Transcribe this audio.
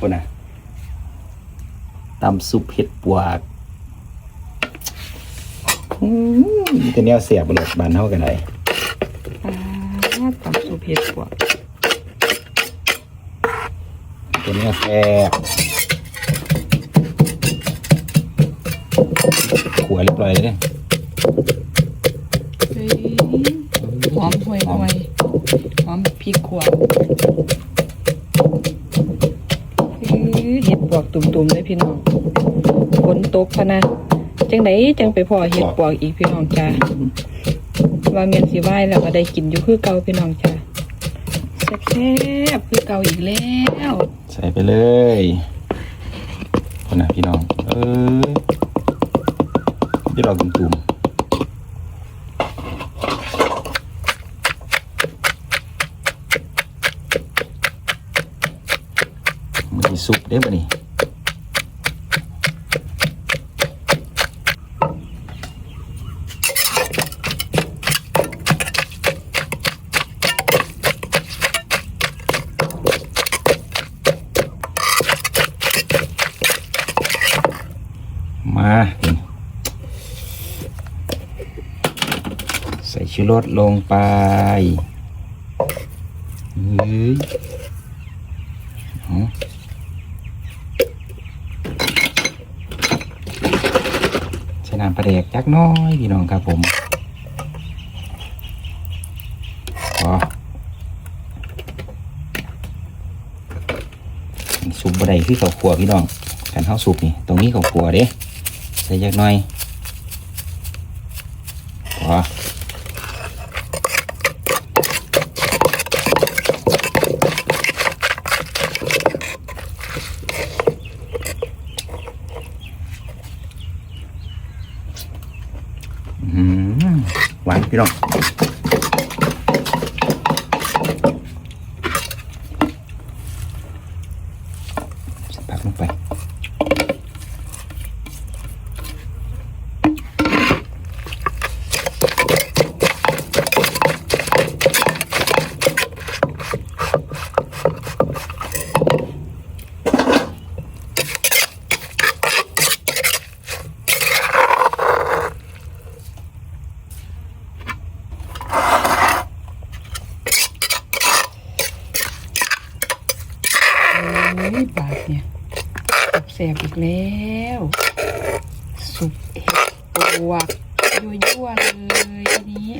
คนน่ะตำซุปเห็ดปวกอืมมีแต่แนวเสียบเลยบานเท่ากันเลยปลาตำสูเผ็ดปวกตัวนี้แซ่บขัวเรียบร้อยเลยเนี่ยเฮ้ยหอมห่วยห่วยหอมพริกขวาน เอ้ยเห็ดปวกตุ่มๆเลยพี่น้องฝนตกพะนะจังไดจังไปพอเห็ดปวกอีกพี่น้องจ้าว่าเมียนสิไหวแล้วก็ได้กินอยู่คือเก่าพี่น้องจ้าแซ่บๆคือเก่าอีกแล้วใส่ไปเลยคนน่ะพี่น้อง เออที่เราตุ่มๆ มันมีซุปได้ปะนี่มาใส่ชูรสลงไปเฮ้ยเอาใช้ น้ำปลาแดกจักน้อยพี่น้องครับผมพอสุปบะไดคือเขาขัวพี่น้องกันเข้าสุปนี่ตรงนี้เขาขัวเด้ใส่จักน้อยพอ หวานพี่น้อง อ้ยบาดเนี่ยแสบอีกแล้ว สุกเห็ดปวกยั่วๆเลยทีนี้